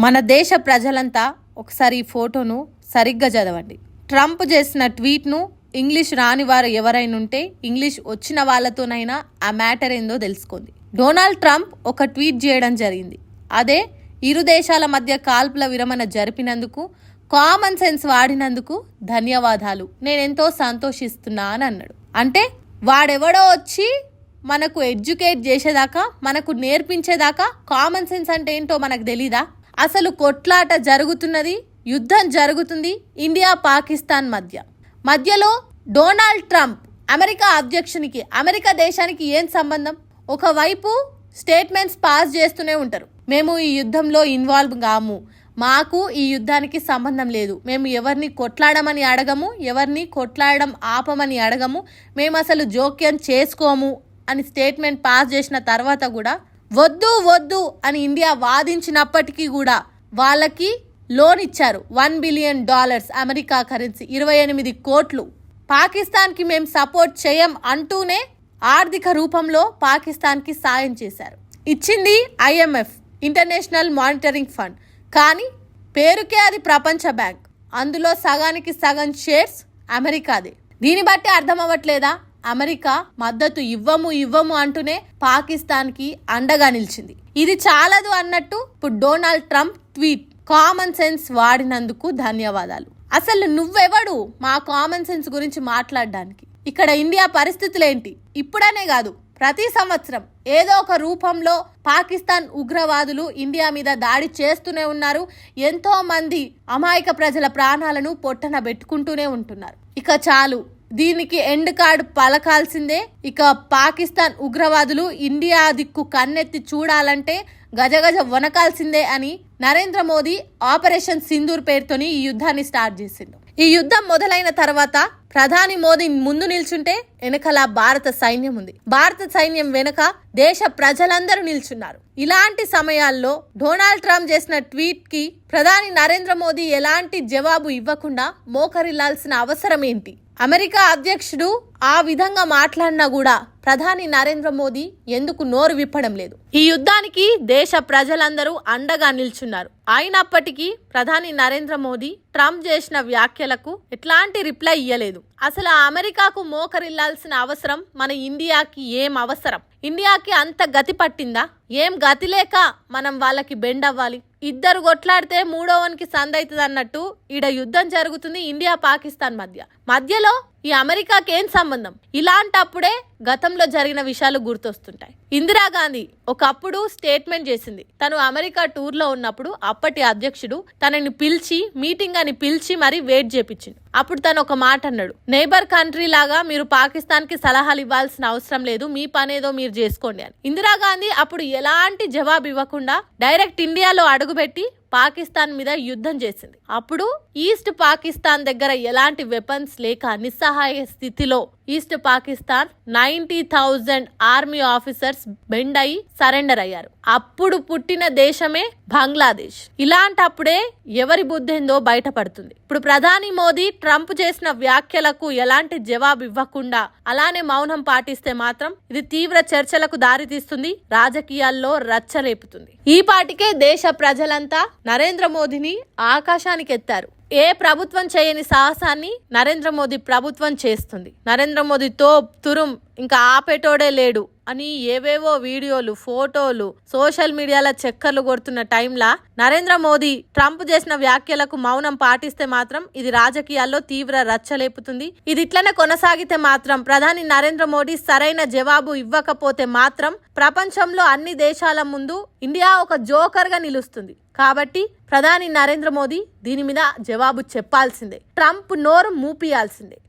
మన దేశ ప్రజలంతా ఒకసారి ఈ ఫోటోను సరిగ్గా చదవండి. ట్రంప్ చేసిన ట్వీట్ను ఇంగ్లీష్ రాని వారు ఎవరైనా ఉంటే ఇంగ్లీష్ వచ్చిన వాళ్ళతోనైనా ఆ మ్యాటర్ ఏందో తెలుసుకుంది డొనాల్డ్ ట్రంప్ ఒక ట్వీట్ చేయడం జరిగింది. అదే ఇరు దేశాల మధ్య కాల్పుల విరమణ జరిపినందుకు కామన్ సెన్స్ వాడినందుకు ధన్యవాదాలు. నేనెంతో సంతోషిస్తున్నా అని అన్నాడు. అంటే వాడెవడో వచ్చి మనకు ఎడ్యుకేట్ చేసేదాకా మనకు నేర్పించేదాకా కామన్ సెన్స్ అంటే ఏంటో మనకు తెలీదా? అసలు కొట్లాట జరుగుతున్నది? యుద్ధం జరుగుతుంది ఇండియా పాకిస్తాన్ మధ్య. మధ్యలో డొనాల్డ్ ట్రంప్ అమెరికా అధ్యక్షునికి అమెరికా దేశానికి ఏం సంబంధం? ఒకవైపు స్టేట్మెంట్స్ పాస్ చేస్తూనే ఉంటారు. మేము ఈ యుద్ధంలో ఇన్వాల్వ్ కాము. మాకు ఈ యుద్ధానికి సంబంధం లేదు. మేము ఎవరిని కొట్లాడమని అడగము ఎవరిని కొట్లాడడం ఆపమని అడగము. మేము అసలు జోక్యం చేసుకోము అని స్టేట్మెంట్ పాస్ చేసిన తర్వాత కూడా వద్దు వద్దు అని ఇండియా వాదించినప్పటికీ కూడా వాళ్ళకి లోన్ ఇచ్చారు one billion dollars America currency. ఇరవై ఎనిమిది కోట్లు. పాకిస్తాన్కి మేము సపోర్ట్ చేయం అంటూనే ఆర్థిక రూపంలో పాకిస్తాన్కి సాయం చేశారు. ఇచ్చింది ఐఎంఎఫ్ ఇంటర్నేషనల్ మానిటరింగ్ ఫండ్. కానీ పేరుకే అది ప్రపంచ బ్యాంక్. అందులో సగానికి సగం షేర్స్ అమెరికాదే. దీన్ని బట్టి అర్థం అవ్వట్లేదా అమెరికా మద్దతు ఇవ్వము ఇవ్వము అంటూనే పాకిస్తాన్కి అండగా నిలిచింది. ఇది చాలదు అన్నట్టు ఇప్పుడు Donald Trump tweet common sense వాడినందుకు ధన్యవాదాలు. అసలు నువ్వెవడు మా కామన్ సెన్స్ గురించి మాట్లాడడానికి? ఇక్కడ ఇండియా పరిస్థితులు ఏంటి ఇప్పుడనే కాదు ప్రతి సంవత్సరం ఏదో ఒక రూపంలో పాకిస్తాన్ ఉగ్రవాదులు ఇండియా మీద దాడి చేస్తూనే ఉన్నారు. ఎంతో మంది అమాయక ప్రజల ప్రాణాలను పొట్టన పెట్టుకుంటూనే ఉంటున్నారు. ఇక చాలు దీనికి ఎండ్ కార్డ్ పలకాల్సిందే. ఇక పాకిస్తాన్ ఉగ్రవాదులు ఇండియా దిక్కు కన్నెత్తి చూడాలంటే గజగజ వనకాల్సిందే అని నరేంద్ర మోదీ ఆపరేషన్ సింధూర్ పేరుతోని ఈ యుద్ధాన్ని స్టార్ట్ చేసిండు. ఈ యుద్ధం మొదలైన తర్వాత ప్రధాని మోదీ ముందు నిల్చుంటే వెనకల భారత సైన్యం ఉంది. భారత సైన్యం వెనుక దేశ ప్రజలందరూ నిల్చున్నారు. ఇలాంటి సమయాల్లో డొనాల్డ్ ట్రంప్ చేసిన ట్వీట్కి ప్రధాని నరేంద్ర మోదీ ఎలాంటి జవాబు ఇవ్వకుండా మోకరిల్లాల్సిన అవసరం ఏంటి? అమెరికా అధ్యక్షుడు ఆ విధంగా మాట్లాడినా కూడా ప్రధాని నరేంద్ర మోదీ ఎందుకు నోరు విప్పడం లేదు. ఈ యుద్ధానికి దేశ ప్రజలందరూ అండగా నిల్చున్నారు. అయినప్పటికీ ప్రధాని నరేంద్ర మోదీ ట్రంప్ చేసిన వ్యాఖ్యలకు ఎట్లాంటి రిప్లై ఇయ్యలేదు. అసలు అమెరికాకు మోకరిల్లాల్సిన అవసరం మన ఇండియాకి ఏం అవసరం? ఇండియాకి అంత గతి పట్టిందా? ఏం గతి లేక మనం వాళ్ళకి బెండ్ అవ్వాలి ఇద్దరు కొట్లాడితే మూడోవనికి సందైతుంది అన్నట్టు ఈడ యుద్ధం జరుగుతుంది ఇండియా పాకిస్తాన్ మధ్య. మధ్యలో ఈ అమెరికాకి ఏం సంబంధం? ఇలాంటప్పుడే గతంలో జరిగిన విషయాలు గుర్తొస్తుంటాయి. ఇందిరాగాంధీ ఒకప్పుడు స్టేట్మెంట్ చేసింది. తను అమెరికా టూర్లో ఉన్నప్పుడు అప్పటి అధ్యక్షుడు తనని పిలిచి మీటింగ్ అని పిలిచి మరి వెయిట్ చేపించిండు అప్పుడు తను ఒక మాట అన్నాడు. నైబర్ కంట్రీ లాగా మీరు పాకిస్తాన్కి సలహాలు ఇవ్వాల్సిన అవసరం లేదు. మీ పనేదో మీరు చేసుకోండి అని. ఇందిరాగాంధీ అప్పుడు ఎలాంటి జవాబు ఇవ్వకుండా డైరెక్ట్ ఇండియాలో అడుగుపెట్టి పాకిస్తాన్ మీద యుద్ధం చేసింది. అప్పుడు ఈస్ట్ పాకిస్తాన్ దగ్గర ఎలాంటి వెపన్స్ లేక నిస్సహాయ స్థితిలో east Pakistan ninety thousand army officers bend అయి సరెండర్ అయ్యారు. అప్పుడు పుట్టిన దేశమే బంగ్లాదేశ్. ఇలాంటప్పుడే ఎవరి బుద్ధేందో బయటపడుతుంది. ఇప్పుడు ప్రధాని మోదీ ట్రంప్ చేసిన వ్యాఖ్యలకు ఎలాంటి జవాబు ఇవ్వకుండా అలానే మౌనం పాటిస్తే మాత్రం ఇది తీవ్ర చర్చలకు దారితీస్తుంది రాజకీయాల్లో రచ్చలేపుతుంది ఈ పాటికే దేశ ప్రజలంతా నరేంద్ర మోదీని ఆకాశానికి ఎత్తారు ఏ ప్రభుత్వం చేయని సాహసాన్ని నరేంద్ర మోదీ ప్రభుత్వం చేస్తుంది. నరేంద్ర మోదీ తో తురుం ఇంకా ఆపేటోడే లేడు అని ఏవేవో వీడియోలు ఫోటోలు సోషల్ మీడియాలో చక్కర్లు కొడుతున్న టైంలా నరేంద్ర మోదీ ట్రంప్ చేసిన వ్యాఖ్యలకు మౌనం పాటిస్తే మాత్రం ఇది రాజకీయాల్లో తీవ్ర రచ్చలేపుతుంది. ఇది ఇట్లనే కొనసాగితే మాత్రం ప్రధాని నరేంద్ర మోడీ సరైన జవాబు ఇవ్వకపోతే మాత్రం ప్రపంచంలో అన్ని దేశాల ముందు ఇండియా ఒక జోకర్గా నిలుస్తుంది. కాబట్టి ప్రధాని నరేంద్ర మోదీ దీని మీద జవాబు చెప్పాల్సిందే. ట్రంప్ నోరు మూపియాల్సిందే.